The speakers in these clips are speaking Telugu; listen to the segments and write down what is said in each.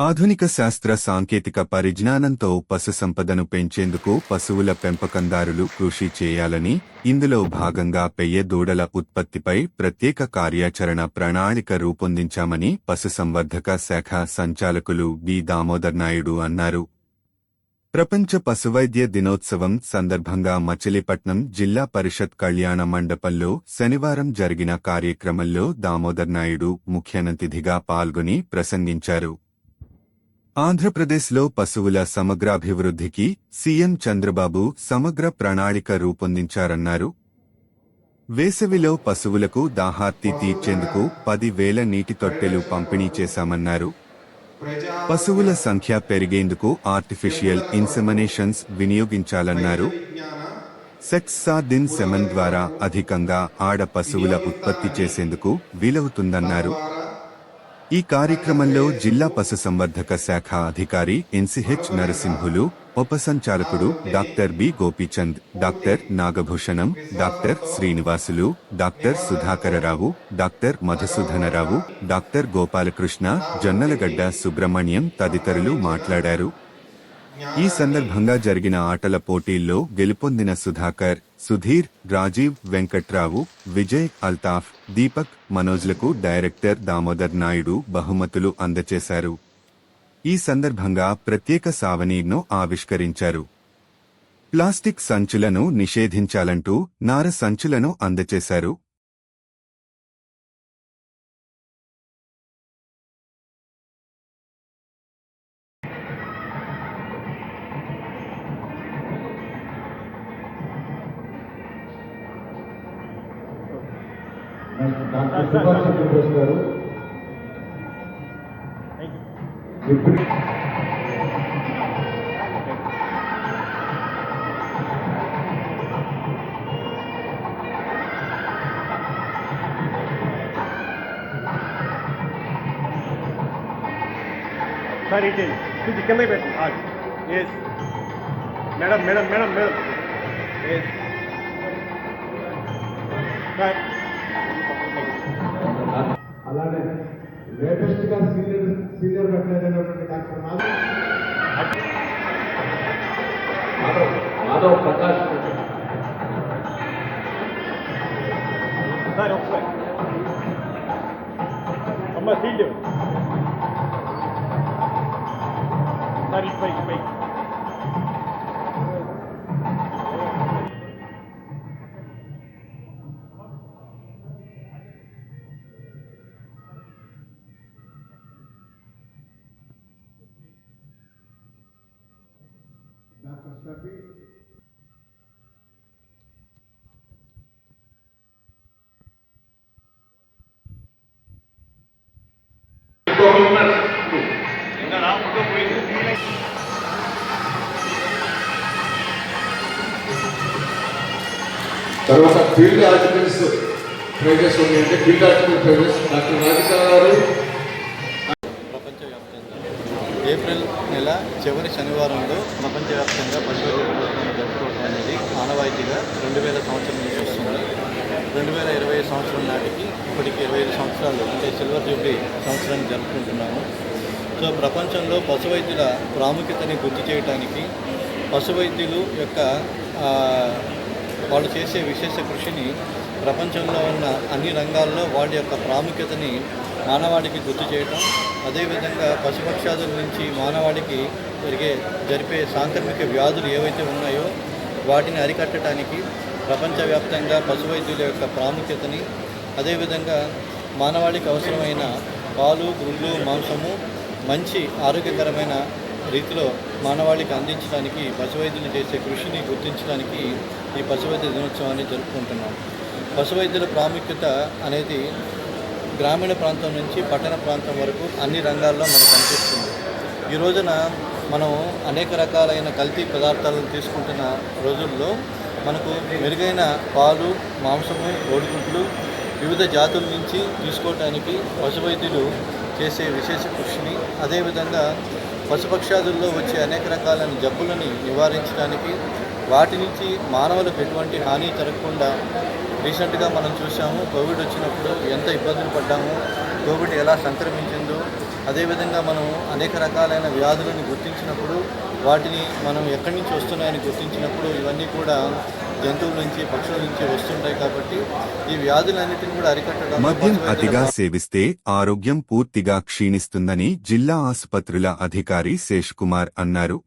ఆధునిక శాస్త్ర సాంకేతిక పరిజ్ఞానంతో పశు సంపదను పెంచేందుకు పశువుల పెంపకందారులు కృషి చేయాలని ఇందులో భాగంగా పెయ్య దూడల ఉత్పత్తిపై ప్రత్యేక కార్యాచరణ ప్రణాళిక రూపొందించామని పశుసంవర్ధక శాఖ సంచాలకులు బి. దామోదర్ నాయుడు అన్నారు. ప్రపంచ పశువైద్య దినోత్సవం సందర్భంగా మచిలీపట్నం జిల్లా పరిషత్ కళ్యాణ మండపంలో శనివారం జరిగిన కార్యక్రమంలో దామోదర్ నాయుడు ముఖ్యనతిథిగా పాల్గొని ప్రసంగించారు. ఆంధ్రప్రదేశ్లో పశువుల సమగ్రాభివృద్ధికి సీఎం చంద్రబాబు సమగ్ర ప్రణాళిక రూపొందించారన్నారు. వేసవిలో పశువులకు దాహార్తి తీర్చేందుకు పదివేల నీటి తొట్టెలు పంపిణీ చేశామన్నారు. పశువుల సంఖ్య పెరిగేందుకు ఆర్టిఫిషియల్ ఇన్సెమినేషన్స్ వినియోగించాలన్నారు. సెక్స్ సార్డిన్ సెమన్ ద్వారా అధికంగా ఆడ పశువుల ఉత్పత్తి చేసేందుకు వీలవుతుందన్నారు. ఈ కార్యక్రమంలో జిల్లా పశుసంవర్ధక శాఖ అధికారి NCH Narasimhulu ఉపసంచాలకుడు doctor B Gopichand doctor Nagabhushanam doctor Srinivasulu doctor Sudhakararao doctor Madhusudanarao doctor Gopalakrishna Jonnalagadda Subrahmanyam తదితరులు మాట్లాడారు. ఈ సందర్భంగా జరిగిన ఆటల పోటీల్లో గెలుపొందిన సుధాకర్ సుధీర్ రాజీవ్ వెంకట్రావు విజయ్ అల్తాఫ్ దీపక్ మనోజ్లకు డైరెక్టర్ దామోదర్ నాయుడు బహుమతులు అందజేశారు ఈ సందర్భంగా ప్రత్యేక సావనీర్ను ఆవిష్కరించారు. ప్లాస్టిక్ సంచులను నిషేధించాలంటూ నార సంచులను అందచేశారు. డాక్టర్ సుభాష్ చంద్రబోస్ గారు. ఇప్పుడు సార్ ఇటు కొంచెం కిందకి పెట్టు. Yes madam madam madam madam. Yes sir reformado. Shafi తర్వాత ఫీల్డ్ ఆర్టికల్స్ ప్రైజెస్ ఉన్నాయంటే field article prizes doctor Radhika garu. ప్రపంచవ్యాప్తంగా ఏప్రిల్ నెల చివరి శనివారంలో ప్రపంచవ్యాప్తంగా పశువుల దినోత్సవం జరుపుకోవడం అనేది ఆనవాయితీగా రెండు వేల సంవత్సరం నుంచి వస్తుంది. రెండు వేల ఇరవై సంవత్సరం నాటికి ఇప్పటికి ఇరవై ఐదు సంవత్సరాలు అంటే సిల్వర్ జూబ్లీ సంవత్సరాన్ని జరుపుకుంటున్నాము. సో ప్రపంచంలో పశు వైద్యుల ప్రాముఖ్యతని గుర్తు చేయడానికి పశు వైద్యులు యొక్క వాళ్ళు చేసే విశేష కృషిని ప్రపంచంలో ఉన్న అన్ని రంగాల్లో వాళ్ళ యొక్క ప్రాముఖ్యతని మానవాడికి గుర్తు చేయటం అదేవిధంగా పశుపక్షాదుల నుంచి మానవాడికి జరిగే జరిపే సాంక్రమిక వ్యాధులు ఏవైతే ఉన్నాయో వాటిని అరికట్టడానికి ప్రపంచవ్యాప్తంగా పశు వైద్యుల యొక్క ప్రాముఖ్యతని అదేవిధంగా మానవాళికి అవసరమైన పాలు గుళ్ళు మాంసము మంచి ఆరోగ్యకరమైన రీతిలో మానవాళికి అందించడానికి పశువైద్యులు చేసే కృషిని గుర్తించడానికి ఈ పశువైద్య దినోత్సవాన్ని జరుపుకుంటున్నాం. పశువైద్యుల ప్రాముఖ్యత అనేది గ్రామీణ ప్రాంతం నుంచి పట్టణ ప్రాంతం వరకు అన్ని రంగాల్లో మనకు కనిపిస్తుంది ఈ రోజున మనం అనేక రకాలైన కల్తీ పదార్థాలను తీసుకుంటున్న రోజుల్లో మనకు మెరుగైన పాలు మాంసము కోడిగుడ్లు వివిధ జాతుల నుంచి తీసుకోవటానికి పశువైద్యులు చేసే విశేష కృషిని అదేవిధంగా పశుపక్షాదుల్లో వచ్చే అనేక రకాలైన జబ్బులని నివారించడానికి వాటి నుంచి మానవులకు ఎటువంటి హాని జరగకుండా రీసెంట్గా మనం చూసాము కోవిడ్ వచ్చినప్పుడు ఎంత ఇబ్బందులు పడ్డాము కోవిడ్ ఎలా సంక్రమించిందో అదేవిధంగా మనం అనేక రకాలైన వ్యాధులను గుర్తించినప్పుడు వాటిని మనం ఎక్కడి నుంచి వస్తున్నాయని గుర్తించినప్పుడు ఇవన్నీ కూడా జంతువుల నుంచి పక్షుల నుంచి వస్తుంటాయి కాబట్టి ఈ వ్యాధులన్నిటిని కూడా అరికట్టడం మద్యం అతిగా సేవిస్తే ఆరోగ్యం పూర్తిగా క్షీణిస్తుందని జిల్లా ఆసుపత్రుల అధికారి శేష్ కుమార్ అన్నారు.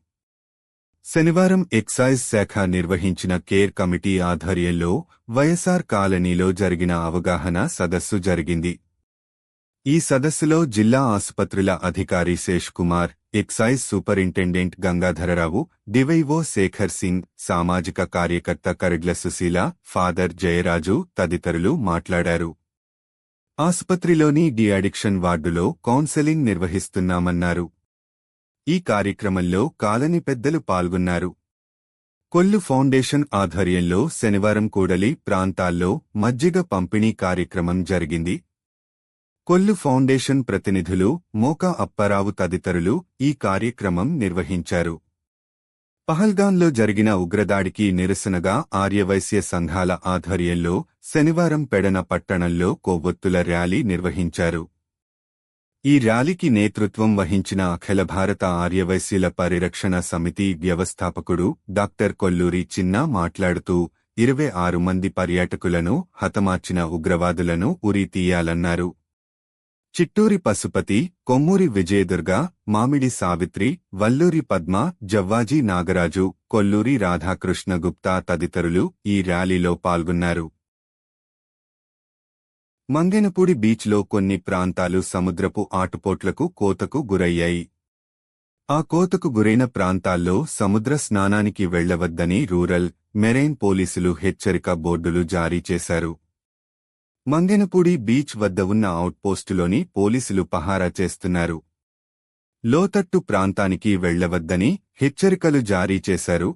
శనివారం ఎక్సైజ్ శాఖ నిర్వహించిన కేర్ కమిటీ ఆధ్వర్యంలో వైఎస్ఆర్ కాలనీలో జరిగిన అవగాహన సదస్సు జరిగింది. ఈ సదస్సులో జిల్లా ఆసుపత్రుల అధికారి Shesh Kumar excise superintendent Gangadhararao DYO Shekhar Singh సామాజిక కార్యకర్త కరిగ్ల సుశీల ఫాదర్ జయరాజు తదితరులు మాట్లాడారు. ఆసుపత్రిలోని డి అడిక్షన్ వార్డులో కౌన్సెలింగ్ నిర్వహిస్తున్నామన్నారు. ఈ కార్యక్రమంలో కాలనీ పెద్దలు పాల్గొన్నారు. కొల్లు ఫౌండేషన్ ఆధ్వర్యంలో శనివారం కూడలి ప్రాంతాల్లో మజ్జిగ పంపిణీ కార్యక్రమం జరిగింది. కొల్లు ఫౌండేషన్ ప్రతినిధులు మోకా అప్పారావు తదితరులు ఈ కార్యక్రమం నిర్వహించారు. పహల్గాన్లో జరిగిన ఉగ్రదాడికి నిరసనగా ఆర్యవైశ్య సంఘాల ఆధ్వర్యంలో శనివారం పెడన పట్టణంలో కొవ్వొత్తుల ర్యాలీ నిర్వహించారు. ఈ ర్యాలీకి నేతృత్వం వహించిన అఖిల భారత ఆర్యవైశ్యుల పరిరక్షణ సమితి వ్యవస్థాపకుడు డాక్టర్ కొల్లూరి చిన్న మాట్లాడుతూ ఇరవై ఆరు మంది పర్యాటకులను హతమార్చిన ఉగ్రవాదులను ఉరి తీయాలన్నారు. చిట్టూరి పశుపతి కొమ్మూరి విజయదుర్గ మామిడి సావిత్రి వల్లూరి పద్మ జవ్వాజీ నాగరాజు కొల్లూరి రాధాకృష్ణ గుప్తా తదితరులు ఈ ర్యాలీలో పాల్గొన్నారు. మంగెనపూడి బీచ్లో కొన్ని ప్రాంతాలు సముద్రపు ఆటుపోట్లకు కోతకు గురయ్యాయి. ఆ కోతకు గురైన ప్రాంతాల్లో సముద్ర స్నానానికి వెళ్ళవద్దని రూరల్ మెరైన్ పోలీసులు హెచ్చరిక బోర్డులు జారీ చేశారు. మంగెనపూడి బీచ్ వద్ద ఉన్న అవుట్పోస్టులోని పోలీసులు పహారా చేస్తున్నారు. లోతట్టు ప్రాంతానికి వెళ్ళవద్దని హెచ్చరికలు జారీ చేశారు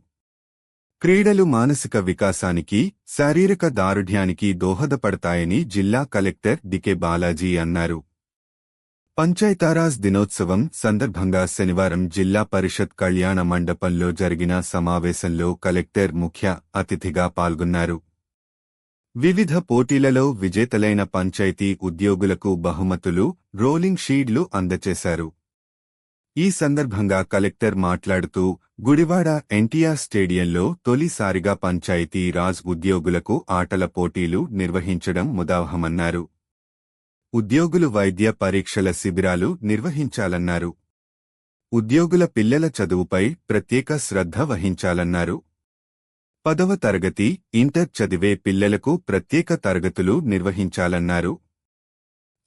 క్రీడలు మానసిక వికాసానికి శారీరక దారుఢ్యానికి దోహదపడతాయని జిల్లా కలెక్టర్ డికే బాలాజీ అన్నారు. పంచాయతారాజ్ దినోత్సవం సందర్భంగా శనివారం జిల్లా పరిషత్ కళ్యాణ మండపంలో జరిగిన సమావేశంలో కలెక్టర్ ముఖ్య అతిథిగా పాల్గొన్నారు. వివిధ పోటీలలో విజేతలైన పంచాయతీ ఉద్యోగులకు బహుమతులు రోలింగ్ షీడ్లు అందచేశారు. ఈ సందర్భంగా కలెక్టర్ మాట్లాడుతూ గుడివాడ ఎన్టీఆర్ స్టేడియంలో తొలిసారిగా పంచాయతీ రాజ్ ఉద్యోగులకు ఆటల పోటీలు నిర్వహించడం ముదావహమన్నారు. ఉద్యోగులు వైద్య పరీక్షల శిబిరాలు నిర్వహించాలన్నారు. ఉద్యోగుల పిల్లల చదువుపై ప్రత్యేక శ్రద్ధ వహించాలన్నారు. పదవ తరగతి ఇంటర్ చదివే పిల్లలకు ప్రత్యేక తరగతులు నిర్వహించాలన్నారు.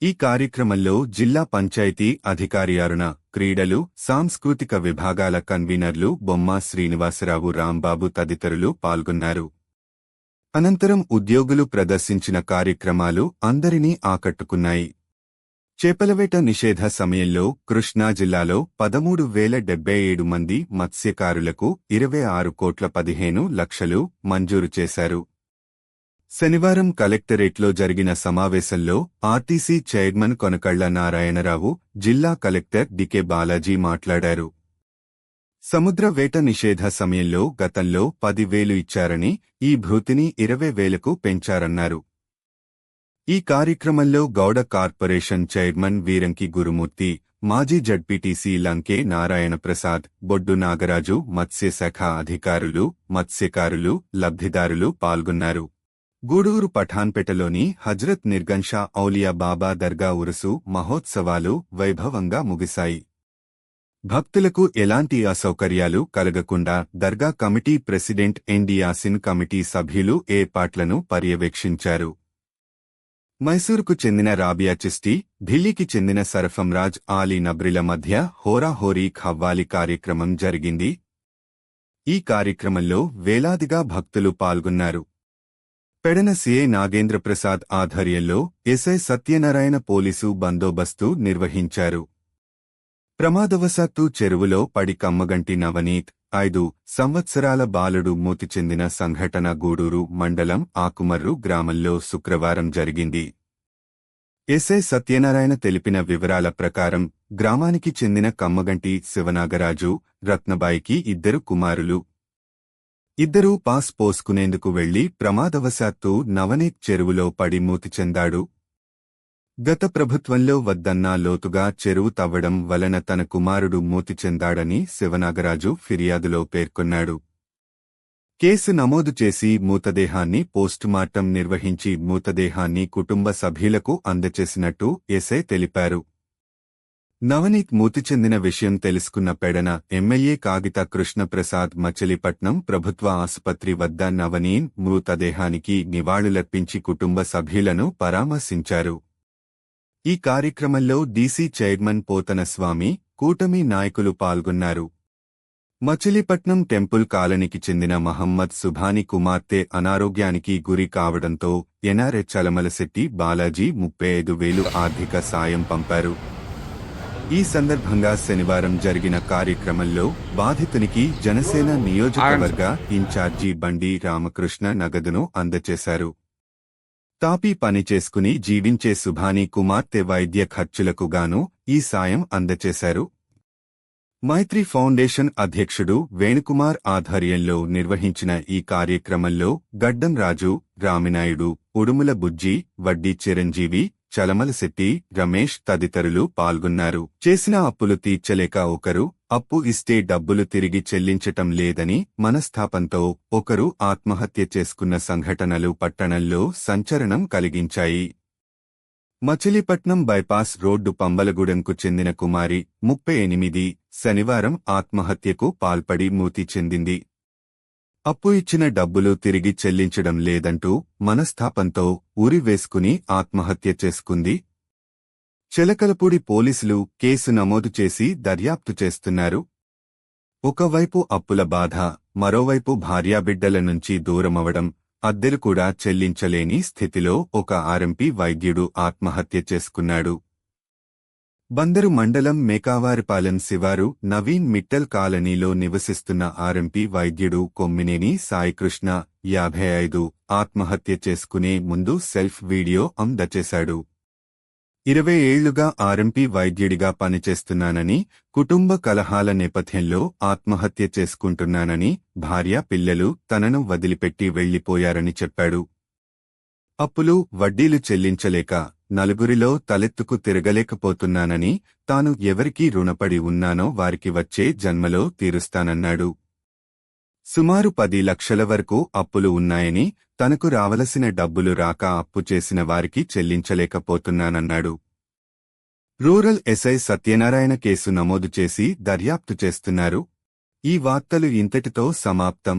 ఈ కార్యక్రమంలో జిల్లా పంచాయతీ అధికారియారున క్రీడలు సాంస్కృతిక విభాగాల కన్వీనర్లు బొమ్మ శ్రీనివాసరావు రాంబాబు తదితరులు పాల్గొన్నారు. అనంతరం ఉద్యోగులు ప్రదర్శించిన కార్యక్రమాలు అందరినీ ఆకట్టుకున్నాయి. చేపలవేట నిషేధ సమయంలో కృష్ణా జిల్లాలో పదమూడు వేల డెబ్బై ఏడు మంది మత్స్యకారులకు ఇరవై ఆరు కోట్ల పదిహేను లక్షలు మంజూరు చేశారు. శనివారం కలెక్టరేట్లో జరిగిన సమావేశంలో ఆర్టీసీ చైర్మన్ కొనకళ్ళ నారాయణరావు జిల్లా కలెక్టర్ డికే బాలాజీ మాట్లాడారు. సముద్ర వేట నిషేధ సమయంలో గతంలో పదివేలు ఇచ్చారని ఈ భృతిని ఇరవై వేలకు పెంచారన్నారు. ఈ కార్యక్రమంలో గౌడ కార్పొరేషన్ చైర్మన్ వీరంకి గురుమూర్తి మాజీ జడ్పీటీసీ లంకే నారాయణ ప్రసాద్ బొడ్డు నాగరాజు మత్స్యశాఖ అధికారులు మత్స్యకారులు లబ్ధిదారులు పాల్గొన్నారు. గూడూరు పఠాన్పేటలోని హజ్రత్ నిర్గన్షా ఔలియా బాబా దర్గా ఉరుసు మహోత్సవాలు వైభవంగా ముగిశాయి. భక్తులకు ఎలాంటి అసౌకర్యాలు కలగకుండా దర్గా కమిటీ ప్రెసిడెంట్ ఎన్డియాసిన్ కమిటీ సభ్యులు ఏర్పాట్లను పర్యవేక్షించారు. మైసూరుకు చెందిన రాబియా చిస్టి ఢిల్లీకి చెందిన సరఫంరాజ్ ఆలీ నబ్రిల మధ్య హోరాహోరీ ఖవ్వాలి కార్యక్రమం జరిగింది. ఈ కార్యక్రమంలో వేలాదిగా భక్తులు పాల్గొన్నారు. పెడన సీఐ నాగేంద్ర ప్రసాద్ ఆధ్వర్యంలో ఎస్ఐ సత్యనారాయణ పోలీసు బందోబస్తు నిర్వహించారు. ప్రమాదవశాత్తు చెరువులో పడి కమ్మగంటి నవనీత్ ఐదు సంవత్సరాల బాలుడు మృతి చెందిన సంఘటన గూడూరు మండలం ఆకుమర్రు గ్రామంలో శుక్రవారం జరిగింది. ఎస్ఐ సత్యనారాయణ తెలిపిన వివరాల ప్రకారం గ్రామానికి చెందిన కమ్మగంటి శివనాగరాజు రత్నబాయికి ఇద్దరు కుమారులు ఇద్దరూ పాస్ పోసుకునేందుకు వెళ్ళి ప్రమాదవశాత్తు నవనీత్ చెరువులో పడి మూతి చెందాడు. గత ప్రభుత్వంలో వద్దన్నా లోతుగా చెరువు తవ్వడం వలన తన కుమారుడు మూతి చెందాడని శివనాగరాజు ఫిర్యాదులో పేర్కొన్నాడు. కేసు నమోదు చేసి మూతదేహాన్ని పోస్టుమార్టం నిర్వహించి మూతదేహాన్ని కుటుంబ సభ్యులకు అందచేసినట్టు ఎస్ఐ తెలిపారు. నవనీత్ మృతి చెందిన విషయం తెలుసుకున్న పెడన ఎమ్మెల్యే కాగిత కృష్ణప్రసాద్ మచిలీపట్నం ప్రభుత్వ ఆసుపత్రి వద్ద నవనీన్ మృతదేహానికి నివాళులర్పించి కుటుంబ సభ్యులను పరామర్శించారు. ఈ కార్యక్రమంలో డీసీ చైర్మన్ పోతనస్వామి కూటమి నాయకులు పాల్గొన్నారు. మచిలీపట్నం టెంపుల్ కాలనీకి చెందిన మహమ్మద్ సుభాని కుమార్తె అనారోగ్యానికి గురి కావడంతో ఎన్ఆర్ఎచ్ అలమలశెట్టి బాలాజీ ముప్పై ఐదు వేలు ఆర్థిక సాయం పంపారు. ఈ సందర్భంగా శనివారం జరిగిన కార్యక్రమంలో బాధితునికి జనసేన నియోజకవర్గ ఇన్ఛార్జి బండి రామకృష్ణ నగదును అందచేశారు. తాపీ పని చేసుకుని జీవించే సుభాని కుమార్తె వైద్య ఖర్చులకు గాను ఈ సాయం అందచేశారు. మైత్రి ఫౌండేషన్ అధ్యక్షుడు వేణుకుమార్ ఆధ్వర్యంలో నిర్వహించిన ఈ కార్యక్రమంలో గడ్డం రాజు రామినాయుడు ఉడుముల బుజ్జి వడ్డీ చిరంజీవి చలమలశెట్టి రమేష్ తదితరులు పాల్గొన్నారు. చేసిన అప్పులు తీర్చలేక ఒకరు అప్పు ఇస్తే డబ్బులు తిరిగి చెల్లించటం లేదని మనస్థాపంతో ఒకరు ఆత్మహత్య చేసుకున్న సంఘటనలు పట్టణంలో సంచలనం కలిగించాయి. మచిలీపట్నం బైపాస్ రోడ్డు పంబలగూడెంకు చెందిన కుమారి ముప్పై ఎనిమిది శనివారం ఆత్మహత్యకు పాల్పడి మూతి చెందింది. అప్పు ఇచ్చిన డబ్బులు తిరిగి చెల్లించడం లేదంటూ మనస్థాపంతో ఉరి వేసుకుని ఆత్మహత్య చేసుకుంది. చిలకలపూడి పోలీసులు కేసు నమోదు చేసి దర్యాప్తు చేస్తున్నారు. ఒకవైపు అప్పుల బాధ మరోవైపు భార్యాబిడ్డల నుంచి దూరమవడం అద్దెలు కూడా చెల్లించలేని స్థితిలో ఒక ఆర్ఎంపీ వైద్యుడు ఆత్మహత్య చేసుకున్నాడు. బందరు మండలం మేకావారిపాలెం శివారు నవీన్ మిట్టల్ కాలనీలో నివసిస్తున్న ఆర్ఎంపీ వైద్యుడు కొమ్మినేని సాయికృష్ణ యాభై ఐదు ఆత్మహత్య చేసుకునే ముందు సెల్ఫ్ వీడియో అందచేశాడు ఇరవై ఏళ్ళుగా ఆర్ఎంపీ వైద్యుడిగా పనిచేస్తున్నానని కుటుంబ కలహాల నేపథ్యంలో ఆత్మహత్య చేసుకుంటున్నానని భార్య పిల్లలు తనను వదిలిపెట్టి వెళ్ళిపోయారని చెప్పాడు. అప్పులు వడ్డీలు చెల్లించలేక నలుగురిలో తలెత్తుకు తిరగలేకపోతున్నానని తాను ఎవరికి రుణపడి ఉన్నానో వారికి వచ్చే జన్మలో తీరుస్తానన్నాడు. సుమారు పది లక్షల వరకు అప్పులు ఉన్నాయని తనకు రావలసిన డబ్బులు రాక అప్పు చేసిన వారికి చెల్లించలేకపోతున్నానన్నాడు. రూరల్ ఎస్ఐ సత్యనారాయణ కేసు నమోదు చేసి దర్యాప్తు చేస్తున్నారు. ఈ వార్తలు ఇంతటితో సమాప్తం.